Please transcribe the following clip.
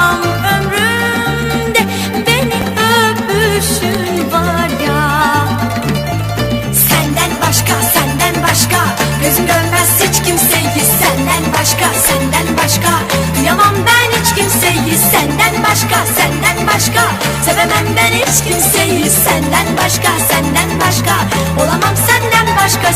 bulamam ömrümde Beni öpüşün var ya. Senden başka, senden başka Gözüm görmez hiç kimseyi. Senden başka, senden başka Duyamam ben hiç kimseyi. Senden başka, senden başka Sevemem ben hiç kimseyi. Senden başka, senden başka Olamam senden başka